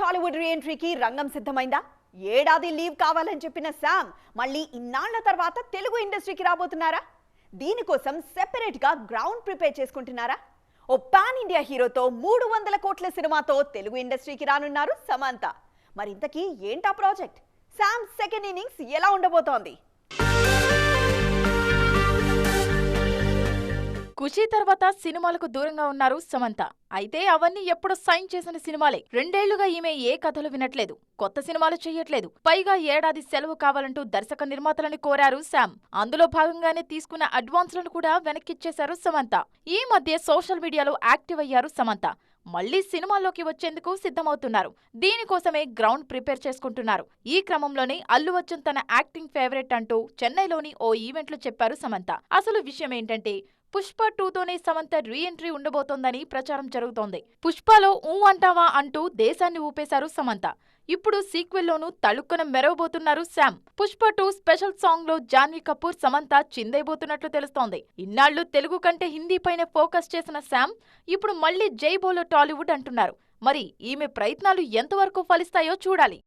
టాలీవుడ్ రీఎంట్రీకి రంగం సిద్ధమైందా? ఏడాది లీవ్ కావాలని చెప్పిన శామ్ మళ్ళీ ఇన్నాళ్ళ తర్వాత తెలుగు ఇండస్ట్రీకి రాబోతున్నారా? దీనికోసం సెపరేట్గా గ్రౌండ్ ప్రిపేర్ చేసుకుంటున్నారా? ఓ పాన్ ఇండియా హీరోతో మూడు వందల కోట్ల సినిమాతో తెలుగు ఇండస్ట్రీకి రానున్నారు సమంత. మరింతకీ ఏంటా ప్రాజెక్ట్? శామ్ సెకండ్ ఇన్నింగ్స్ ఎలా ఉండబోతోంది? ఖుషీ తర్వాత సినిమాలకు దూరంగా ఉన్నారు సమంత. అయితే అవన్నీ ఎప్పుడు సైన్ చేసిన సినిమాలే. రెండేళ్ళుగా ఈమె ఏ కథలు వినట్లేదు. కొత్త సినిమాలు చేయట్లేదు. పైగా ఏడాది సెలవు కావాలంటూ దర్శక నిర్మాతలని కోరారు శామ్. అందులో భాగంగానే తీసుకున్న అడ్వాన్స్లను కూడా వెనక్కిచ్చేశారు సమంత. ఈ మధ్య సోషల్ మీడియాలో యాక్టివ్ అయ్యారు సమంత. మళ్ళీ సినిమాల్లోకి వచ్చేందుకు సిద్ధమవుతున్నారు. దీనికోసమే గ్రౌండ్ ప్రిపేర్ చేసుకుంటున్నారు. ఈ క్రమంలోనే అల్లు అర్జున్ తన యాక్టింగ్ ఫేవరెట్ అంటూ చెన్నైలోని ఓ ఈవెంట్లో చెప్పారు సమంత. అసలు విషయం ఏంటంటే పుష్ప టూతోనే సమంత రీ ఎంట్రీ ఉండబోతోందని ప్రచారం జరుగుతోంది. పుష్పలో ఊ అంటావా అంటూ దేశాన్ని ఊపేశారు సమంత. ఇప్పుడు సీక్వెల్లోనూ తళుక్కున మెరవబోతున్నారు శామ్ పుష్ప టూ స్పెషల్ సాంగ్లో జాన్వీ కపూర్ సమంత చిందైపోతున్నట్లు తెలుస్తోంది. ఇన్నాళ్ళు తెలుగు కంటే హిందీ పైన ఫోకస్ చేసిన శామ్ ఇప్పుడు మళ్ళీ జై బోలో టాలీవుడ్ అంటున్నారు. మరి ఈమె ప్రయత్నాలు ఎంతవరకు ఫలిస్తాయో చూడాలి.